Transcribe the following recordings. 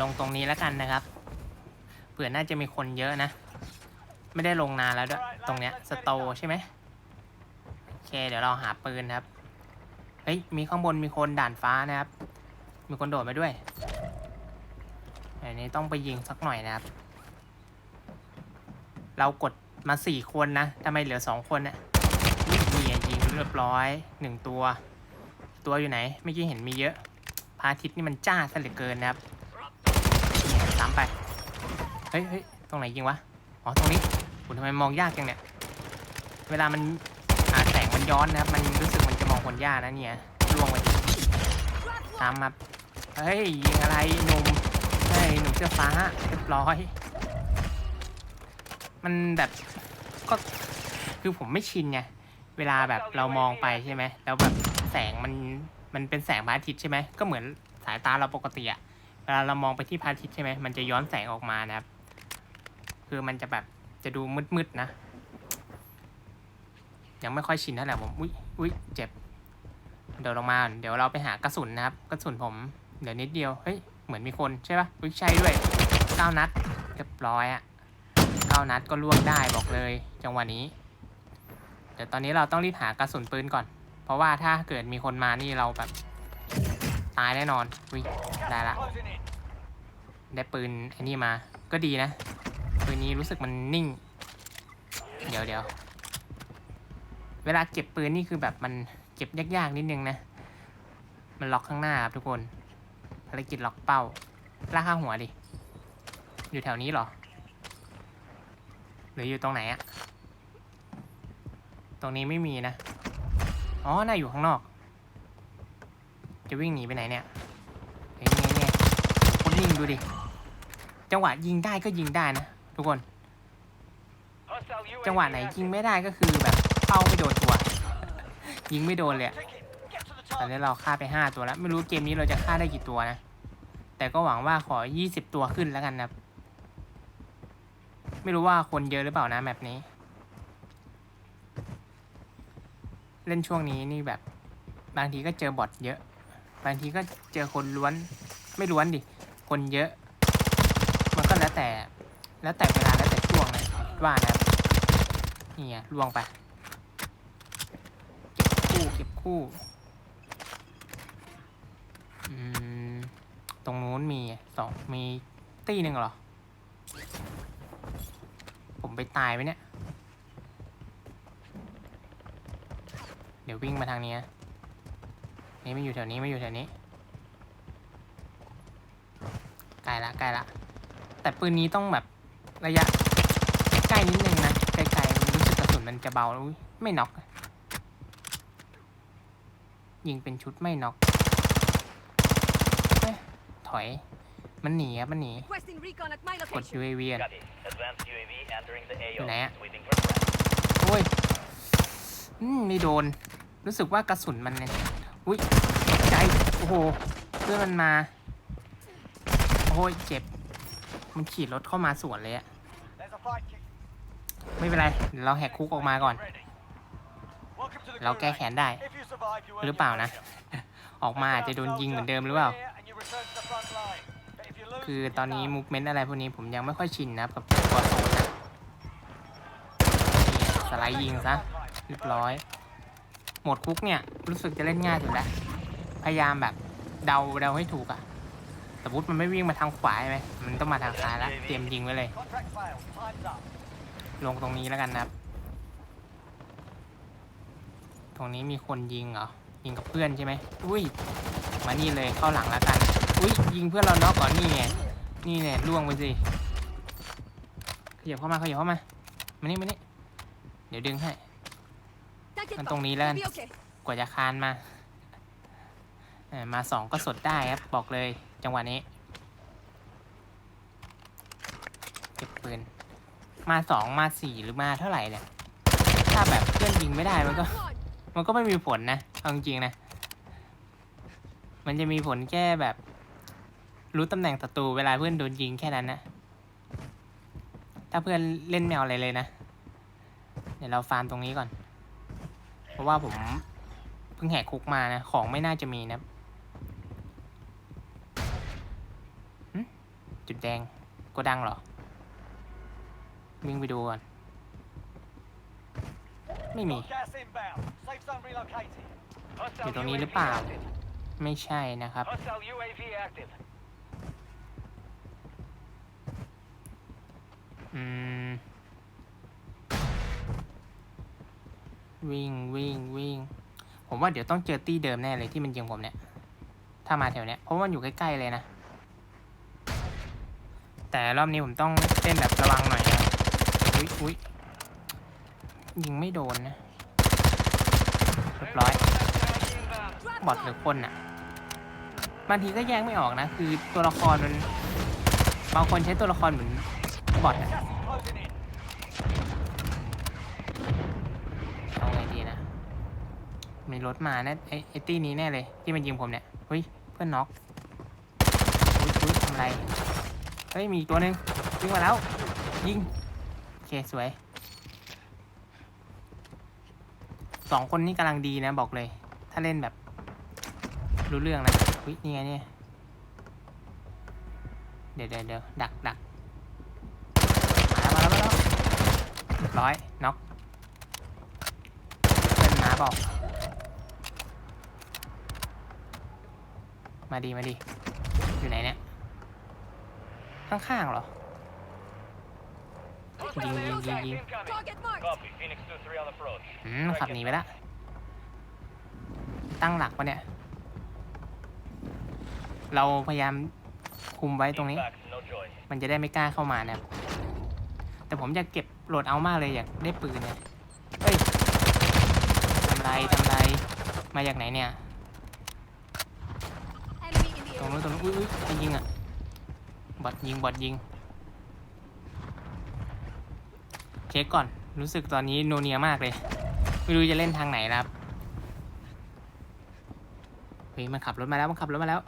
ลงตรงนี้แล้วกันนะครับ เผื่อน่าจะมีคนเยอะนะ ไม่ได้ลงนานแล้วด้วย ตรงเนี้ยสโตใช่ไหมโอเค เดี๋ยวเราหาปืนครับ เฮ้ย มีข้างบนมีคนด่านฟ้านะครับ มีคนโดดมาด้วยอันนี้ต้องไปยิงสักหน่อยนะครับ เรากดมาสี่คนนะทำไมเหลือสองคนเนี่ยนี่อะยิงเรียบร้อยหนึ่งตัว ตัวอยู่ไหนเมื่อกี้เห็นมีเยอะพาทิตนี่มันจ้าซะเหลือเกินนะครับามไปเฮ้ยเฮ้ยตรงไหนยิงวะอ๋อตรงนี้คุณทำไมมองยากจังเนี่ยเวลามันอ่าแสงมันย้อนนะครับ มันรู้สึกมันจะมองคนยากนะเนี่ยล่วงไปตามมาเฮ้ยยิงอะไรหนุ่มเฮ้ยหนุ่มเสื้อฟ้าเรียบร้อย มันแบบก็คือผมไม่ชินไงเวลาแบบเรามองไปใช่ไหมแล้วแบบแสงมันมันเป็นแสงพระอาทิตย์ใช่ไหมก็เหมือนสายตาเราปกติอะ ลาเรามองไปที่พระอาทิตย์ใช่ไหมมันจะย้อนแสงออกมานะครับ คือมันจะแบบจะดูมืดๆนะ ยังไม่ค่อยชินเท่าไหร่ผมอุ้ยอุ้ยเจ็บ เดี๋ยวลงมา เดี๋ยวเราไปหากระสุนนะครับ กระสุนผมเดี๋ยวนิดเดียว เฮ้ย เหมือนมีคนใช่ปะอุ้ยใช่ด้วยเก้านัดเรียบร้อยอะเก้านัดก็ล่วงได้บอกเลย จังหวะนี้ เดี๋ยวตอนนี้เราต้องรีบหากระสุนปืนก่อน เพราะว่าถ้าเกิดมีคนมานี่เราแบบตายแน่นอนอุ้ยได้ละ ได้ปืนไอ้นี่มา ก็ดีนะ ปืนนี้รู้สึกมันนิ่ง เดี๋ยวเดี๋ยว เวลาเก็บปืนนี่คือแบบมันเก็บยากๆนิดนึงนะ มันล็อกข้างหน้าครับทุกคน ภารกิจล็อกเป้าล่าข้าหัวดิ อยู่แถวนี้หรอ หรืออยู่ตรงไหนอะตรงนี้ไม่มีนะ อ๋อ น่าอยู่ข้างนอก จะวิ่งหนีไปไหนเนี่ยเฮ้ยเนี่ยเนี่ยคนนิ่งดูดิ จังหวะยิงได้ก็ยิงได้นะทุกคน Hostile UAV จังหวะไหนยิง active. ไม่ได้ก็คือแบบเป้าไม่โดนตัว ยิงไม่โดนเลยอะ Ticket. Get to the ตอน target. นี้เราฆ่าไปห้าตัวแล้ว ไม่รู้เกมนี้เราจะฆ่าได้กี่ตัวนะ แต่ก็หวังว่าขอยี่สิบตัวขึ้นแล้วกันนะครับไม่รู้ว่าคนเยอะหรือเปล่านะแมปนี้ เล่นช่วงนี้นี่แบบ บางทีก็เจอบอทเยอะ บางทีก็เจอคนล้วน ไม่ล้วนดิ คนเยอะมันก็ แล้วแต่แล้วแต่เวลาแล้วแต่ช่วงนะว่านะครับนี่ไงล่วงไป เก็บคู่เก็บคู่อตรงนู้นมีสองมีตีหนึ่งเหรอ ผมไปตายไหมเนี่ย เดี๋ยววิ่งมาทางนี้นะนี่ไม่อยู่แถวนี้ไม่อยู่แถวนี้ใกล้ละใกล้ละ แต่ปืนนี้ต้องแบบระยะใกล้นิดนึงนะไกลๆมันรู้สึกกระสุนมันจะเบาแล้วอุ๊ยไม่น็อกยิงเป็นชุดไม่น็อกเอ๊ะถอย มันหนีครับมันหนี Requesting recon at my กด location. UAV อะ Got it. Advanced UAV entering the AO. Nè. Waiting for threat. โอ้ยอืมไม่โดน รู้สึกว่ากระสุนมันเนี่ยอุ้ยใจโอ้โหเพื่อนมันมาโอ้ยเจ็บ มันขี่รถเข้ามาสวนเลยอะ There's a fight kick. ไม่เป็นไรเดี๋ยวเราแหกคุกออกมาก่อน Ready. Welcome to the เราแก้ gulag. แค้นได้ If you survive, you earn หรือ your เปล่านะ freedom. ออกมาอาจจะโดนยิงเหมือนเดิมหรือเปล่า Clear and you return to the front line. But if you lose, คือ you ตอนนี้ die. มูฟเมนต์อะไรพวกนี้ผมยังไม่ค่อยชินนะครับกับตัวโซนนะนี่สไลด์ยิงซะเรียบร้อยโหมดคุกเนี่ย รู้สึกจะเล่นง่ายสุดแล้ว พยายามแบบเดาเดาให้ถูกอะ สมมติมันไม่วิ่งมาทางขวาใช่ไหมมันต้องมาทางซ้ายแล้วเตรียมยิงไว้เลย Contract failed. Time's up. ลงตรงนี้แล้วกันนะครับ ตรงนี้มีคนยิงเหรอ ยิงกับเพื่อนใช่ไหมอุ้ย มานี่เลยเข้าหลังแล้วกัน อุ้ยยิงเพื่อนเราน็อกก่อนนี่ไง นี่เนี่ยล่วงไปสิ ขยับเข้ามาขยับเข้ามา มานี่มานี่ เดี๋ยวดึงให้ Tank it Anh back. Tông ní We'll lên. be okay. กว่าจะคานมาเออมาสองก็สดได้ครับบอกเลย จังหวะนี้เก็บปืน มาสองมาสี่หรือมาเท่าไหร่เนี่ย ถ้าแบบเพื่อนยิงไม่ได้มันก็ Come on. มันก็ไม่มีผลนะเอาจริงๆนะ มันจะมีผลแค่แบบ รู้ตำแหน่งศัตรูเวลาเพื่อนโดนยิงแค่นั้นนะ ถ้าเพื่อนเล่นแมวอะไรเลยนะ เดี๋ยวเราฟาร์มตรงนี้ก่อน เพราะว่าผมเพิ่งแหกคุกมานะ ของไม่น่าจะมีนะ จุดแดงโกดังเหรอ วิ่งไปดูก่อน ไม่มี อยู่ตรงนี้หรือเปล่า ไม่ใช่นะครับ อืม วิ่งวิ่งวิ่ง ผมว่าเดี๋ยวต้องเจอตี้เดิมแน่เลยที่มันยิงผมเนี่ย ถ้ามาแถวเนี้ย เพราะว่ามันอยู่ใกล้ๆเลยนะ แต่รอบนี้ผมต้องเล่นแบบระวังหน่อยนะอุ้ยอุ้ยยิงไม่โดนนะเรียบร้อยบอทหรือคนอะบางทีก็แยกไม่ออกนะ คือตัวละครมันบางคนใช้ตัวละครเหมือนบอทอะเอาไงดีนะ มีรถมาแน่ไอ้ไอ้ตี้นี้แน่เลย ที่มันยิงผมเนี่ยเฮ้ยเพื่อนน็อกอุ้ยอุ้ยทำไร เฮ้ยมีอีกตัวหนึ่งวิ่งมาแล้ว ยิง โอเค สวย สองคนนี้กำลังดีนะบอกเลย ถ้าเล่นแบบ รู้เรื่องนะอุ้ยนี่ไงเนี่ย เดี๋ยวเดี๋ยวเดี๋ยวดักดักมาแล้วมาแล้วมาแล้วร้อยน็อกเพื่อนหมาบอก มาดีมาดีอยู่ไหนเนี่ย ข้างๆเหรอ ยิงยิงยิงยิง Target marked. Copy. Phoenix 2-3 on approach. อืมขับหนีไปละ ตั้งหลักปะเนี่ย เราพยายามคุมไว้ตรงนี้ no joy. มันจะได้ไม่กล้าเข้ามานะครับ แต่ผมอยากเก็บโหลดเอามากเลยอยากได้ปืนเนี่ย เฮ้ย ทำไรทำไร มาจากไหนเนี่ย Enemy in the ตรง area. นู้นตรงนู้นอุ้ยอุ้ยใครยิงอะ บอดยิงบอดยิง เช็คก่อน รู้สึกตอนนี้โนเนียมากเลย ไม่รู้จะเล่นทางไหนแล้วครับ เฮ้ย มันขับรถมาแล้ว มันขับรถมาแล้ว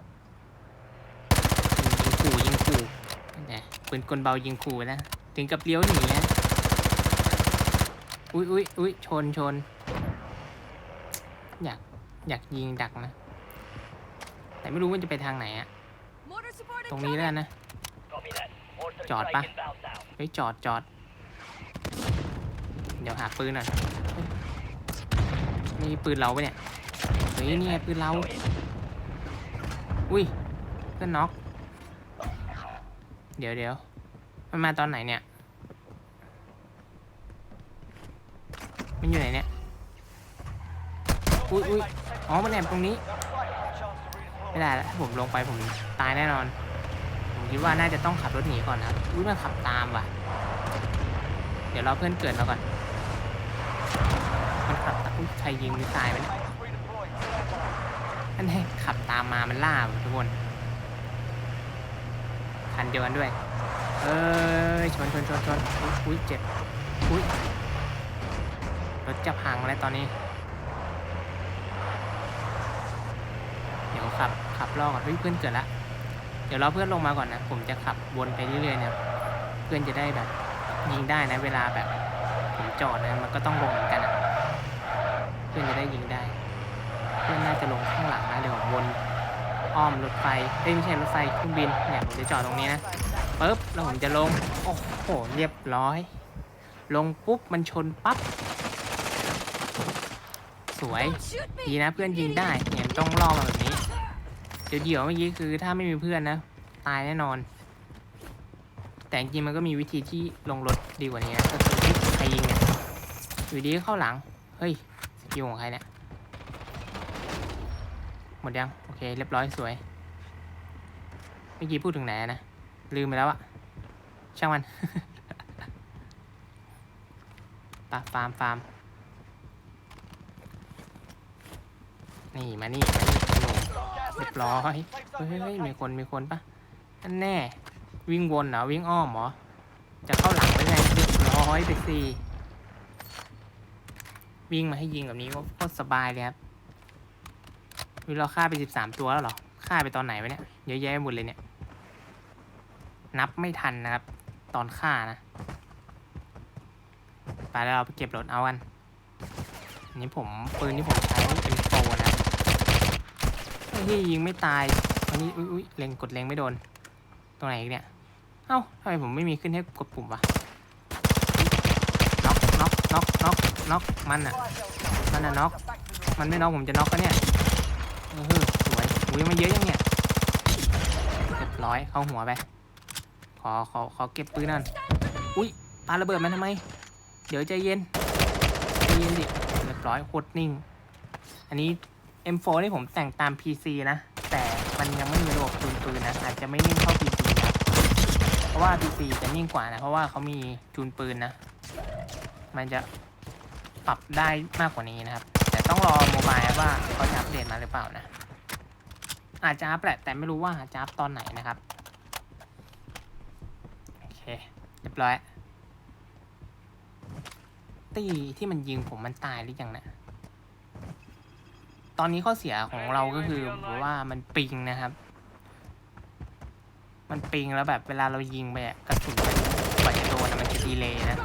ยิงขู่ยิงขู่เนี่ยปืนกลเบายิงขู่นะ ถึงกับเลี้ยวหนีนะอุ้ยอุ้ยอุ้ยชนชน อยาก อยากยิงดักนะ แต่ไม่รู้ว่าจะไปทางไหนอะ Mortar support ตรงนี้แล้วกันนะ Copy that. Mortar Chọn strike ba. inbound now. เฮ้ยจอดจอด เดี๋ยวหาปืนหน่อยนี่ปืนเราปะเนี่ย เฮ้ยนี่ไงปืนเรา อุ้ยเพื่อนน็อก เดี๋ยวเดี๋ยวมันมาตอนไหนเนี่ย มันอยู่ไหนเนี่ย อุ้ยอุ้ยอ๋อ มันแอบตรงนี้ ไม่ได้แล้วถ้าผมลงไปผมตายแน่นอน คิดว่าน่าจะต้องขับรถหนีก่อนนะครับอุ้ยมันขับตามว่ะ เดี๋ยวเราเพื่อนเกิดเราก่อน มันขับตามอุ้ยใครยิงหรือตายมันยนั่นแหละขับตามมามันล่าทุกคนคันเดียวกันด้วย เอ้ยชนชนชนชนอุ้ยเจ็บอุ้ยรถจะพังแล้วตอนนี้ เดี๋ยวขับขับล่อก่อนเฮ้ยเพื่อนเกิดละ ดี๋ยวเรอเพื่อนลงมาก่อนนะ ผมจะขับวนไปเรื่อยๆนะครับเพื่อนจะได้แบบ ยิงได้นะ เวลาแบบ ผมจอดนะ มันก็ต้องลงเหมือนกันอะเพื่อนจะได้ยิงได้ เพื่อนน่าจะลงข้างหลังนะเดี๋ยววนอ้อมรถไฟเอ้ยไม่ใช่รถไฟเครื่องบินเนี่ยผมจะจอดตรงนี้นะปึ๊บแล้วผมจะลงโอ้โหเรียบร้อย ลงปุ๊บมันชนปั๊บสวยดีนะเพื่อนยิงได้เนี่ยต้องล่อมาแบบ เดี๋ยวเดี๋ยวๆเมื่อกี้คือถ้าไม่มีเพื่อนนะ ตายแน่นอน แต่จริงมันก็มีวิธีที่ลงรถดีกว่านี้นะก็คือที่ใครยิงเนี่ยอยู่ดีก็เข้าหลัง เฮ้ยสกิลของใครเนี่ยหมดยัง โอเค เรียบร้อยสวยเมื่อกี้พูดถึงไหนนะ ลืมไปแล้วอะช่างมันปะฟาร์มฟาร์มนี่ มานี่มานี่ เรียบร้อยเฮ้ยเฮ้มีคนมีคนปะอันแน่ วิ่งวนเหรอวิ่งอ้อมเหรอจะเข้าหลังไปไงเรียบร้อยไปสิวิ่งมาให้ยิงแบบนี้ก็โคตรสบายเลยครับวิเราฆ่าไปสิบสามตัวแล้วหรอฆ่าไปตอนไหนวะเนี่ยเยอะแยะหมดเลยเนี่ย นับไม่ทันนะครับ ตอนฆ่านะไปแล้วเราไปเก็บรถเอากันอันนี้ผมปืนที่ผมใช้เป็น โปรนะเฮ้ยยิงไม่ตายอันนี้อุ้ยอุ้ยเล็งกดเล็งไม่โดน ตรงไหนอีกเนี่ย เอ้าทำไมผมไม่มีขึ้นให้กดปุ่มวะน็อกน็อกน็อกน็อกน็อกมันอะมันอะน็อกมันไม่น็อกผมจะน็อกก็เนี่ยเออสวยอุ้ยมันเยอะยังเนี่ยเรียบร้อยเข้าหัวไปขอขอขอเก็บปืนนั่นอุ้ยปาระเบิดมันทำไม เดี๋ยวใจเย็นใจเย็นดิเรียบร้อยโคตรนิ่ง อันนี้ M4 นี่ผมแต่งตาม PC นะ แต่มันยังไม่มีระบบจูนปืนนะ อาจจะไม่นิ่งเท่า PC นะ เพราะว่า PC จะนิ่งกว่านะ เพราะว่าเขามีจูนปืนนะ มันจะปรับได้มากกว่านี้นะครับ แต่ต้องรอโมบายว่าเขาจะอัปเดตมาหรือเปล่านะ อาจจะอัปแหละแต่ไม่รู้ว่าจะอัปตอนไหนนะครับ โอเค เรียบร้อย ตีที่มันยิงผมมันตายหรือยังเนะ อนนี้ข้อเสียของเราก็คือแบบว่ามันปิงนะครับ มันปิงแล้วแบบเวลาเรายิงไปอะกระสุนมันกว่าจะโดนมันจะดีเลย์นะ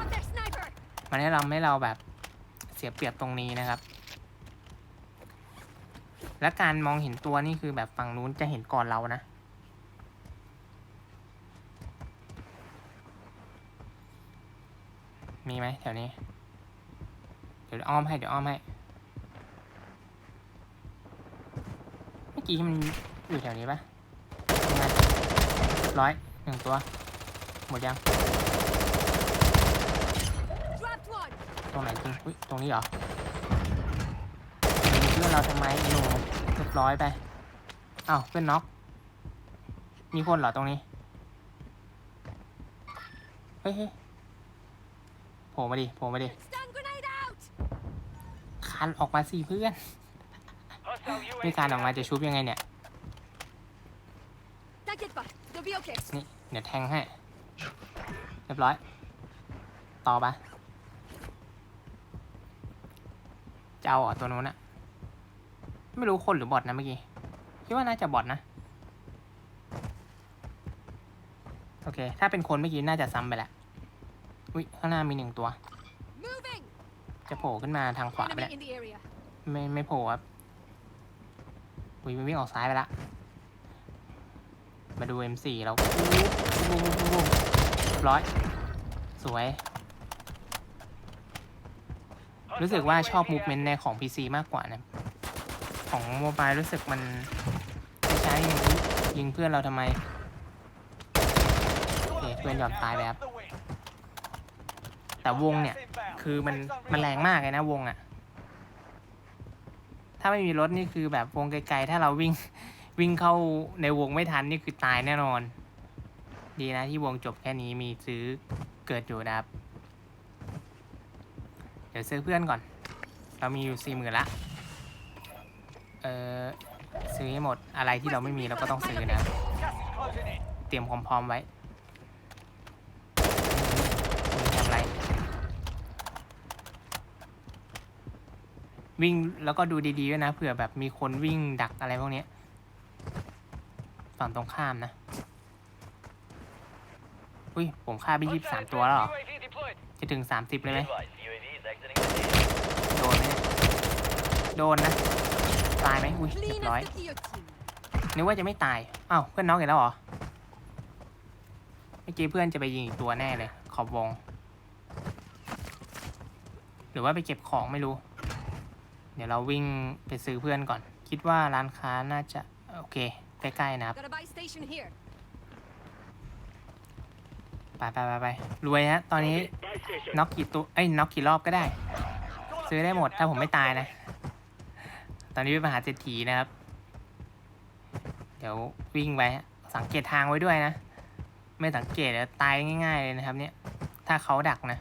มันให้เราให้เราแบบเสียเปรียบตรงนี้นะครับ และการมองเห็นตัวนี่คือแบบฝั่งนู้นจะเห็นก่อนเรานะมีไหมแถวนี้ เดี๋ยวอ้อมให้ เดี๋ยวอ้อมให้ เมื่อกี้มันอยู่แถวนี้ปะยังไงเรียบร้อยหนึ่งตัว หมดยัง Dropped one. ตรงไหนจริงอุ้ยตรงนี้เหรอยิงเพื่อนเราทำไมไอ้หนูเรียบร้อยไปอ้าวเพื่อนน็อก มีคนเหรอตรงนี้ เฮ้ยเฮ้ยโผล่มาดิโผล่มาดิ Stun grenade out. คันออกมาสิเพื่อน Hostile UAV ไม่การออกมาจะชุบยังไงเนี่ย That get back. They'll be okay. นี่ เดี๋ยวแทงให้ เรียบร้อย ต่อปะจะเอาเหรอตัวนู้นอะไม่รู้คนหรือบอทนะเมื่อกี้ คิดว่าน่าจะบอทนะ โอเค ถ้าเป็นคนเมื่อกี้น่าจะซ้ำไปแหละอุ้ยข้างหน้ามีหนึ่งตัว Moving. จะโผล่ขึ้นมาทางขวาไป Enemy แล้ว in the area. ไม่ไม่โผล่ครับ อุ้ยมันวิ่งออกซ้ายไปละ มาดู M4 เราบปุ๊บปุ๊บปุ๊บปุ๊บเรียบร้อย สวย รู้สึกว่าชอบมูฟเมนต์ในของ PC มากกว่านะ ของโมบายรู้สึกมันใช้ย่างนี้ยิงเพื่อนเราทำไมโอเคเพื่อนยอมตายไปครับ แต่วงเนี่ย คือมันมันแรงมากเลยนะวงอะ่ะาไม่มีรถนี่คือแบบวงไกลๆ ถ้าเราวิ่งวิ่งเข้าในวงไม่ทันนี่คือตายแน่นอน ดีนะที่วงจบแค่นี้มีซื้อเกิดอยู่นะครับ เดี๋ยวซื้อเพื่อนก่อน เรามีอยู่สี่หมื่นละ เออซื้อให้หมดอะไรที่เราไม่มีเราก็ต้องซื้อนะ เตรียมพร้อมๆไว้มีทำอะไร วิ่งแล้วก็ดูดีๆด้วยนะเผื่อแบบมีคนวิ่งดักอะไรพวกเนี้ยฝั่งตรงข้ามนะ อุ้ย ผมฆ่าไปยี่สิบสามตัวแล้วเหรอ UAV deployed. จะถึงสามสิบเลยไหม Advise, UAV is exiting the AO. โดนไหมเนี่ยโดนนะ ตายไหมอุ้ยเรีย Clean บร้อย as the guillotine. นึกว่าจะไม่ตายอ้าวเพื่อนน้องอีกแล้วเหรอ เมื่อกี้เพื่อนจะไปยิงอีกตัวแน่เลย ขอบวง หรือว่าไปเก็บของไม่รู้ เดี๋ยวเราวิ่งไปซื้อเพื่อนก่อน คิดว่าร้านค้าน่าจะ โอเค ใกล้ๆนะครับ Got a buy station here. ไปไปไปไปรวยฮะ ตอนนี้น็อกกี่ตัวเอ้ยน็อกกี่รอบก็ได้ ซื้อได้หมดถ้าผมไม่ตายนะ ตอนนี้เป็นมหาเศรษฐีนะครับ เดี๋ยววิ่งไปฮะสังเกตทางไว้ด้วยนะ ไม่สังเกตเดี๋ยวตายง่ายๆเลยนะครับ เนี่ย ถ้าเขาดักนะ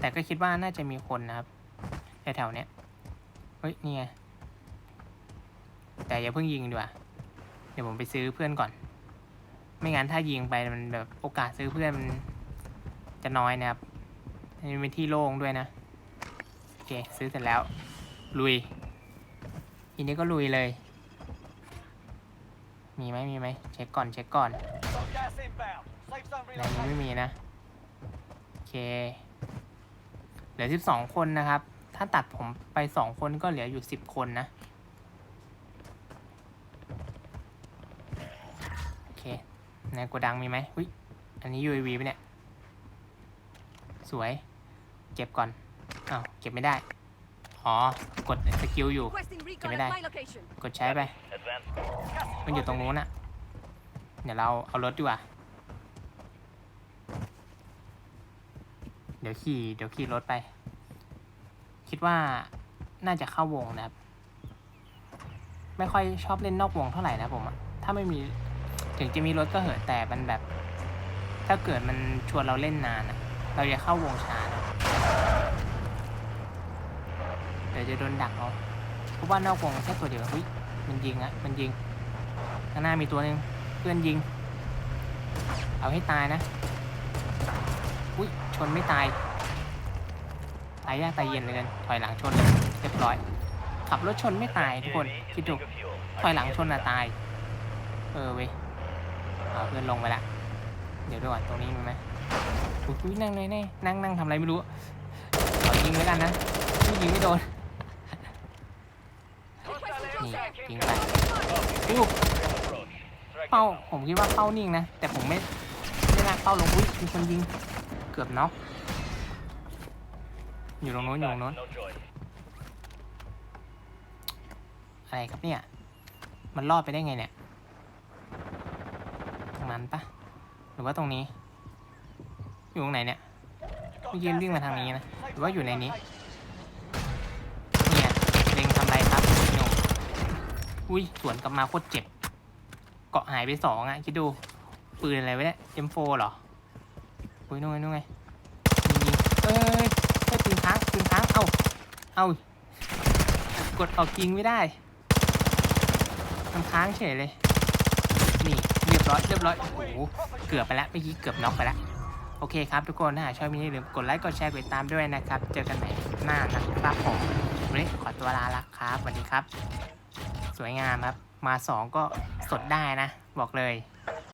แต่ก็คิดว่าน่าจะมีคนนะครับแถวๆเนี้ย เฮ้ยนี่ไง แต่อย่าเพิ่งยิงดีกว่า เดี๋ยวผมไปซื้อเพื่อนก่อน ไม่งั้นถ้ายิงไปมันแบบโอกาสซื้อเพื่อนมันจะน้อยนะครับอันนี้เป็นที่โล่งด้วยนะ โอเค ซื้อเสร็จแล้ว ลุยทีนี้ก็ลุยเลย มีไหมมีไหมเช็คก่อนเช็คก่อนอะไรนี้ไม่มีนะ โอเค เหลือสิบสองคนนะครับ ถ้าตัดผมไปสองคนก็เหลืออยู่สิบคนนะ โอเค ในโกดังมีไหมอุ้ย อันนี้ UAV ปเนี่ย สวย เก็บก่อนอ้าวเก็บไม่ได้ อ๋อ กดสกิลอยู่ Requesting recon Give me at that. my location. กดใช้ไป มันอยู่ตรงนู้นอะเดี๋ยวเราเอารถดีกว่า เดี๋ยวขี่ เดี๋ยวขี่รถไป คิดว่าน่าจะเข้าวงนะครับ ไม่ค่อยชอบเล่นนอกวงเท่าไหร่นะผมอะถ้าไม่มีถึงจะมีรถก็เหอะแต่มันแบบ ถ้าเกิดมันชวนเราเล่นนานอะเราจะเข้าวงช้านะเดี๋ยวจะโดนดักเอาเพราะว่านอกวงแค่ตัวเดียวเฮ้ยมันยิงอะมันยิงข้างหน้ามีตัวหนึ่งเพื่อนยิง เอาให้ตายนะอุ้ยชนไม่ตาย ตายยากตายเย็นเลยกันถอยหลังชนเลยเรียบร้อย ขับรถชนไม่ตายทุกคนคิดดูถอยหลังชนอะตาย เออเว้ยเอาเพื่อนลงไปละ เดี๋ยวดูก่อนตรงนี้มีไหมอุ้ยนั่งเลยนี่นั่งนั่งทำอะไรไม่รู้ขอยิงแล้วกันนะไม่ยิงไม่โดน นี่ยิงไปอู้เป้าผมคิดว่าเป้านิ่งนะ แต่ผมไม่ไม่น่าเป้าลงอุ้ยมีคนยิง เกือบน็อก อยู่ตรงโน้นอยู่ตรงโน้น No choice. อะไรครับเนี่ย มันรอดไปได้ไงเนี่ย ตรงนั้นปะหรือว่าตรงนี้ อยู่ตรงไหนเนี่ย Got เมื่อกี้ gas วิ่งมาทางนี้ inbound. นะ Safe หรือว่าอยู่ใน zone นี้ located. เนี่ยเล็งทำไรครับพี่หนุ่มอุ้ย สวนกลับมาโคตรเจ็บ เกาะหายไปสองอะ คิดดู ปืนอะไรวะเนี่ย M4 เหรอ อุ้ยนู่นไงนู่นไงยิงยิงเอ้ย เอ้าเอ้ากดออกยิงไม่ได้มันค้างเฉยเลย นี่เรียบร้อยเรียบร้อย โอ้โห เกือบไปแล้วเมื่อกี้เกือบน็อกไปแล้ว โอเคครับทุกคนถ้าหากชอบมินี้อย่าลืมกดไลค์ กดแชร์ กดติดตามด้วยนะครับ เจอกันใหม่หน้านะครับผมวันนี้ขอตัวลาละครับสวัสดีครับ สวยงามครับ มาสองก็สดได้นะ บอกเลย